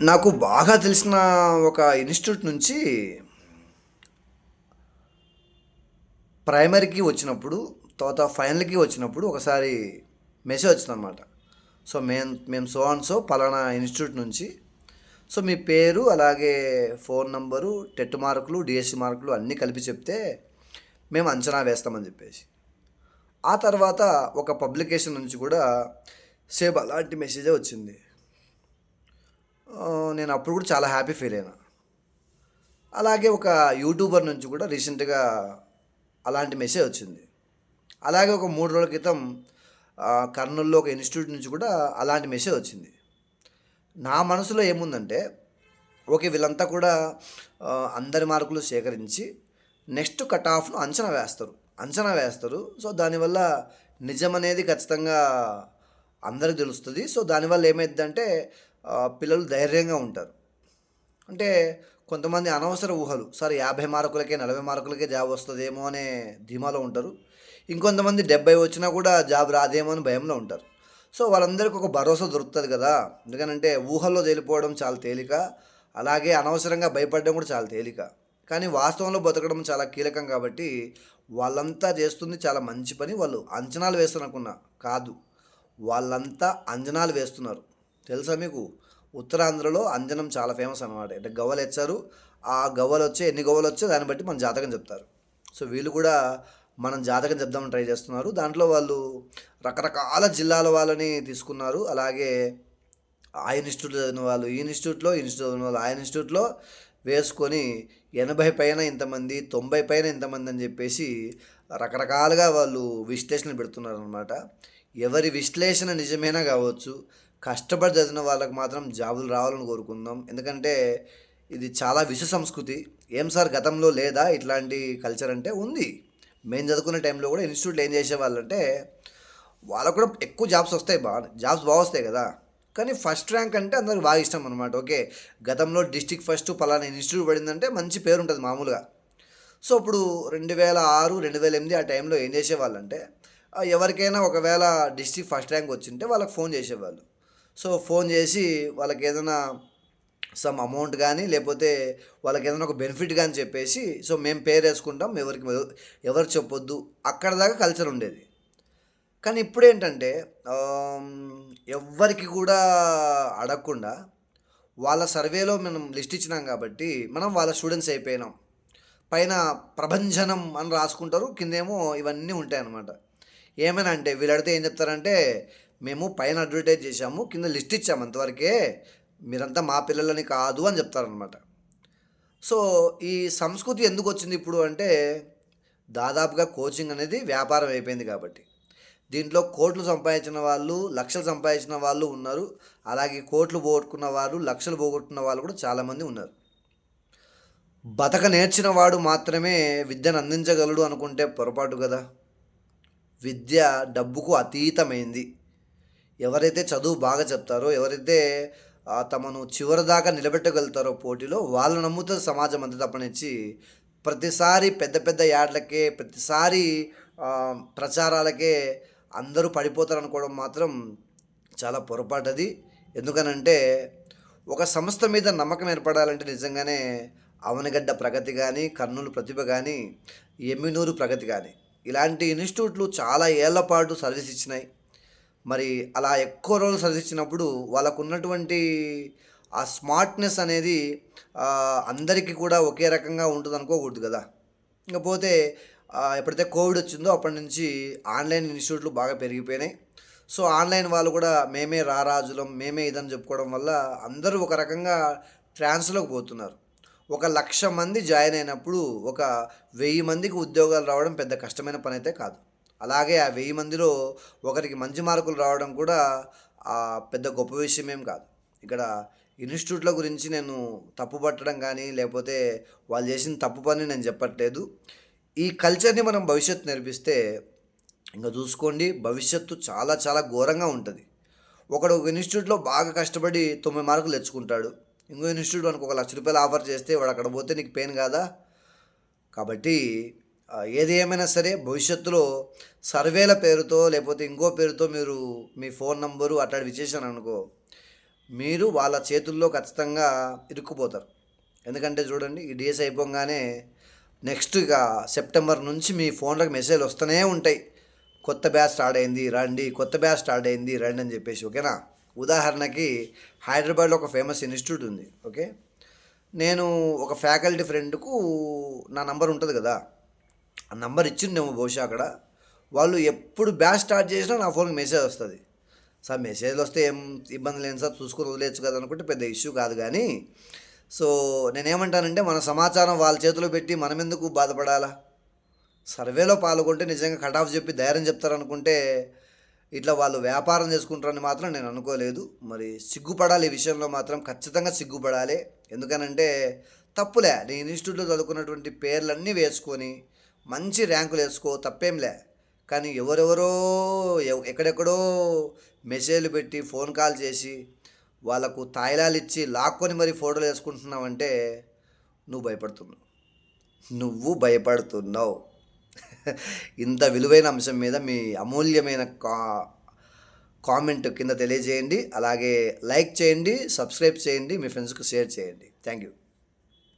నాకు బాగా తెలిసిన ఒక ఇన్‌స్టిట్యూట్ నుంచి ప్రైమరీకి వచ్చినప్పుడు, తర్వాత ఫైనల్‌కి వచ్చినప్పుడు ఒకసారి మెసేజ్ వచ్చిందనమాట. సో, మేం మేము సో అండ్ సో పలానా ఇన్‌స్టిట్యూట్ నుంచి సో, మీ పేరు అలాగే ఫోన్ నంబరు, టెట్ మార్కులు, డిఎస్సి మార్కులు అన్నీ కలిపి చెప్తే మేము అంచనా వేస్తామని చెప్పేసి. ఆ తర్వాత ఒక పబ్లికేషన్ నుంచి కూడా సేపు అలాంటి మెసేజే వచ్చింది. నేను అప్పుడు కూడా చాలా హ్యాపీ ఫీల్ అయినా. అలాగే ఒక యూట్యూబర్ నుంచి కూడా రీసెంట్‌గా అలాంటి మెసేజ్ వచ్చింది. అలాగే ఒక మూడు రోజుల క్రితం కర్నూలులో కర్నూల్‌లో ఒక ఇన్‌స్టిట్యూట్ నుంచి కూడా అలాంటి మెసేజ్ వచ్చింది. నా మనసులో ఏముందంటే, ఓకే వీళ్ళంతా కూడా అందరి మార్కులు సేకరించి నెక్స్ట్ కట్ ఆఫ్ను అంచనా వేస్తారు. అంచనా వేస్తారు. సో, దానివల్ల నిజమనేది ఖచ్చితంగా అందరికి తెలుస్తుంది సో, దానివల్ల ఏమైద్దంటే పిల్లలు ధైర్యంగా ఉంటారు. అంటే కొంతమంది అనవసర ఊహలు. సరే యాభై మార్కులకే, 40 మార్కులకే జాబ్ వస్తుందేమో అనే ధీమాలో ఉంటారు. ఇంకొంతమంది 70 వచ్చినా కూడా జాబ్ రాదేమో అని భయంలో ఉంటారు. సో, వాళ్ళందరికీ ఒక భరోసా దొరుకుతుంది కదా! ఎందుకనంటే ఊహల్లో తేలిపోవడం చాలా తేలిక. అలాగే అనవసరంగా భయపడడం కూడా చాలా తేలిక. కానీ వాస్తవంలో బతకడం చాలా కీలకం కాబట్టి వాళ్ళంతా చేస్తుంది చాలా మంచి పని. వాళ్ళు అంచనాలు వేస్తారనుకున్నా. కాదు. వాళ్ళంతా అంజనాలు వేస్తున్నారు. తెలుసా మీకు? ఉత్తరాంధ్రలో అంజనం చాలా ఫేమస్ అనమాట. అంటే గవ్వలు ఇచ్చారు ఆ గవ్వలు వచ్చే ఎన్ని గవ్వలు వచ్చే దాన్ని బట్టి మన జాతకం చెప్తారు. సో, వీళ్ళు కూడా మనం జాతకం చెప్దామని ట్రై చేస్తున్నారు. దాంట్లో వాళ్ళు రకరకాల జిల్లాల వాళ్ళని తీసుకున్నారు. అలాగే ఆ ఇన్‌స్టిట్యూట్‌లో చదివిన వాళ్ళు ఈ ఇన్‌స్టిట్యూట్‌లో, ఇన్స్టిట్యూట్ చదివిన వాళ్ళు ఆ ఇన్‌స్టిట్యూట్‌లో వేసుకొని 80 పైన ఇంతమంది, 90 పైన ఇంతమంది అని చెప్పేసి రకరకాలుగా వాళ్ళు విశ్లేషణ పెడుతున్నారు అనమాట ఎవరి విశ్లేషణ నిజమైనా కావచ్చు. కష్టపడి చదివిన వాళ్ళకి మాత్రం జాబులు రావాలని కోరుకుందాం. ఎందుకంటే ఇది చాలా విష సంస్కృతి. ఏం సార్ గతంలో లేదా ఇట్లాంటి కల్చర్ అంటే ఉంది. మేము చదువుకునే టైంలో కూడా ఇన్స్టిట్యూట్ ఏం చేసేవాళ్ళంటే వాళ్ళకి కూడా ఎక్కువ జాబ్స్ వస్తాయి బాగా జాబ్స్ బాగా వస్తాయి కదా! కానీ ఫస్ట్ ర్యాంక్ అంటే అందరికి బాగా ఇష్టం అనమాట. ఓకే. గతంలో డిస్టిక్ ఫస్ట్ పలానా ఇన్‌స్టిట్యూట్ పడిందంటే మంచి పేరు ఉంటుంది మామూలుగా. సో, ఇప్పుడు 2006, 2008 ఆ టైంలో ఏం చేసేవాళ్ళంటే ఎవరికైనా ఒకవేళ డిస్ట్రిక్ట్ ఫస్ట్ ర్యాంక్ వచ్చింటే వాళ్ళకి ఫోన్ చేసేవాళ్ళు. సో, ఫోన్ చేసి వాళ్ళకి ఏదైనా సమ్ అమౌంట్ కానీ లేకపోతే వాళ్ళకి వాళ్ళకేదైనా ఒక బెనిఫిట్ కానీ చెప్పేసి సో, మేము పేరు వేసుకుంటాం ఎవరికి ఎవరు చెప్పొద్దు. అక్కడి దాకా కల్చర్ ఉండేది. కానీ ఇప్పుడు ఏంటంటే ఎవ్వరికి కూడా అడగకుండా వాళ్ళ సర్వేలో మనం లిస్ట్ ఇచ్చినాం కాబట్టి మనం వాళ్ళ స్టూడెంట్స్ అయిపోయినాం. పైన ప్రభంజనం అని రాసుకుంటారు. కిందేమో ఇవన్నీ ఉంటాయన్నమాట. ఏమైనా అంటే వీళ్ళు అడిగితే ఏం చెప్తారంటే, మేము పైన అడ్వర్టైజ్ చేశాము. కింద లిస్ట్ ఇచ్చాము అంతవరకే. మీరంతా మా పిల్లలని కాదు అని చెప్తారనమాట. సో, ఈ సంస్కృతి ఎందుకు వచ్చింది ఇప్పుడు అంటే దాదాపుగా కోచింగ్ అనేది వ్యాపారం అయిపోయింది కాబట్టి. దీంట్లో కోట్లు సంపాదించిన వాళ్ళు, లక్షలు సంపాదించిన వాళ్ళు ఉన్నారు. అలాగే కోట్లు పోగొట్టుకున్న వారు, లక్షలు పోగొట్టుకున్న వాళ్ళు కూడా చాలామంది ఉన్నారు. బతక నేర్చిన వాడు మాత్రమే విద్యను అందించగలడు అనుకుంటే పొరపాటు కదా! విద్య డబ్బుకు అతీతమైంది. ఎవరైతే చదువు బాగా చెప్తారో, ఎవరైతే తమను తమను చివరిదాకా నిలబెట్టగలుగుతారో పోటీలో వాళ్ళని నమ్ముతది సమాజం అంతా తప్పనిచ్చి ప్రతిసారి పెద్ద పెద్ద యాడ్లకే, ప్రతిసారి ప్రచారాలకే అందరూ పడిపోతారనుకోవడం మాత్రం చాలా పొరపాటది. ఎందుకనంటే ఒక సంస్థ మీద నమ్మకం ఏర్పడాలంటే నిజంగానే అవనగడ్డ ప్రగతి కానీ కర్నూలు ప్రతిభ కానీ ఎమ్మినూరు ప్రగతి కానీ ఇలాంటి ఇన్‌స్టిట్యూట్‌లు చాలా ఏళ్ళ పాటు సర్వీస్ ఇచ్చినాయి. మరి అలా ఎక్కువ రోజులు సర్వీస్ వాళ్ళకు ఉన్నటువంటి ఆ స్మార్ట్‌నెస్ అనేది అందరికీ కూడా ఒకే రకంగా ఉంటుంది అనుకోకూడదు కదా! ఇకపోతే ఎప్పుడైతే కోవిడ్ వచ్చిందో అప్పటి నుంచి ఆన్‌లైన్ ఇన్‌స్టిట్యూట్‌లు బాగా పెరిగిపోయినాయి. సో, ఆన్‌లైన్ వాళ్ళు కూడా మేమే రారాజులం, మేమే ఇదని చెప్పుకోవడం వల్ల అందరూ ఒక రకంగా ట్రాన్స్‌లోకి పోతున్నారు. ఒక లక్ష మంది జాయిన్ అయినప్పుడు ఒక వెయ్యి మందికి ఉద్యోగాలు రావడం పెద్ద కష్టమైన పని అయితే కాదు. అలాగే ఆ వెయ్యి మందిలో ఒకరికి మంచి మార్కులు రావడం కూడా ఆ పెద్ద గొప్ప విషయమేం కాదు. ఇక్కడ ఇన్‌స్టిట్యూట్‌ల గురించి నేను తప్పు పట్టడం కానీ లేకపోతే వాళ్ళు చేసిన తప్పు పని నేను చెప్పట్లేదు. ఈ కల్చర్‌ని మనం భవిష్యత్తు నేర్పిస్తే ఇంకా చూసుకోండి భవిష్యత్తు చాలా చాలా ఘోరంగా ఉంటుంది ఒకడు ఒక ఇన్‌స్టిట్యూట్‌లో బాగా కష్టపడి 90 మార్కులు తెచ్చుకుంటాడు. ఇంకో ఇన్‌స్టిట్యూట్ మనకు ఒక లక్ష రూపాయలు ఆఫర్ చేస్తే వాడు అక్కడ పోతే నీకు పెయిన్ కాదా? కాబట్టి ఏది ఏమైనా సరే భవిష్యత్తులో సర్వేల పేరుతో లేకపోతే ఇంకో పేరుతో మీరు మీ ఫోన్ నంబరు విచేశాను అనుకో మీరు వాళ్ళ చేతుల్లో ఖచ్చితంగా ఇరుక్కుపోతారు. ఎందుకంటే చూడండి ఈ డేస్ అయిపోగానే నెక్స్ట్ ఇక సెప్టెంబర్ నుంచి మీ ఫోన్లకు మెసేజ్ వస్తూనే ఉంటాయి. కొత్త బ్యాచ్ స్టార్ట్ అయింది రండి కొత్త బ్యాచ్ స్టార్ట్ అయింది రండి అని చెప్పేసి ఓకేనా? ఉదాహరణకి హైదరాబాద్లో ఒక ఫేమస్ ఇన్స్టిట్యూట్ ఉంది ఓకే? నేను ఒక ఫ్యాకల్టీ ఫ్రెండ్కు నా నంబర్ ఉంటుంది కదా నంబర్ ఇచ్చిండేమో బహుశా అక్కడ. వాళ్ళు ఎప్పుడు బ్యాచ్ స్టార్ట్ చేసినా నా ఫోన్కి మెసేజ్ వస్తుంది. సార్ మెసేజ్లు వస్తే ఏం ఇబ్బంది లేదు సార్ చూసుకొని వదిలేచ్చు కదా అనుకుంటే పెద్ద ఇష్యూ కాదు కానీ సో నేనేమంటానంటే మన సమాచారం వాళ్ళ చేతిలో పెట్టి మనం ఎందుకు బాధపడాలా? సర్వేలో పాల్గొంటే నిజంగా కట్ ఆఫ్ చెప్పి ధైర్యం చెప్తారనుకుంటే ఇట్లా వాళ్ళు వ్యాపారం చేసుకుంటారని మాత్రం నేను అనుకోలేదు. మరి సిగ్గుపడాలి ఈ విషయంలో మాత్రం ఖచ్చితంగా సిగ్గుపడాలి. ఎందుకనంటే తప్పులే. నేను ఇన్స్టిట్యూట్లో చదువుకున్నటువంటి పేర్లన్నీ వేసుకొని మంచి ర్యాంకులు వేసుకో తప్పేంలే. కానీ ఎవరెవరో ఎక్కడెక్కడో మెసేజ్లు పెట్టి ఫోన్ కాల్ చేసి వాళ్ళకు తాయిలాలు ఇచ్చి లాక్కొని మరి ఫోటోలు వేసుకుంటున్నావంటే నువ్వు భయపడుతున్నావు. నువ్వు భయపడుతున్నావు. ఇంత విలువైన అంశం మీద మీ అమూల్యమైన కా కామెంట్ కింద తెలియజేయండి. అలాగే లైక్ చేయండి సబ్స్క్రైబ్ చేయండి మీ ఫ్రెండ్స్కి షేర్ చేయండి. Thank you.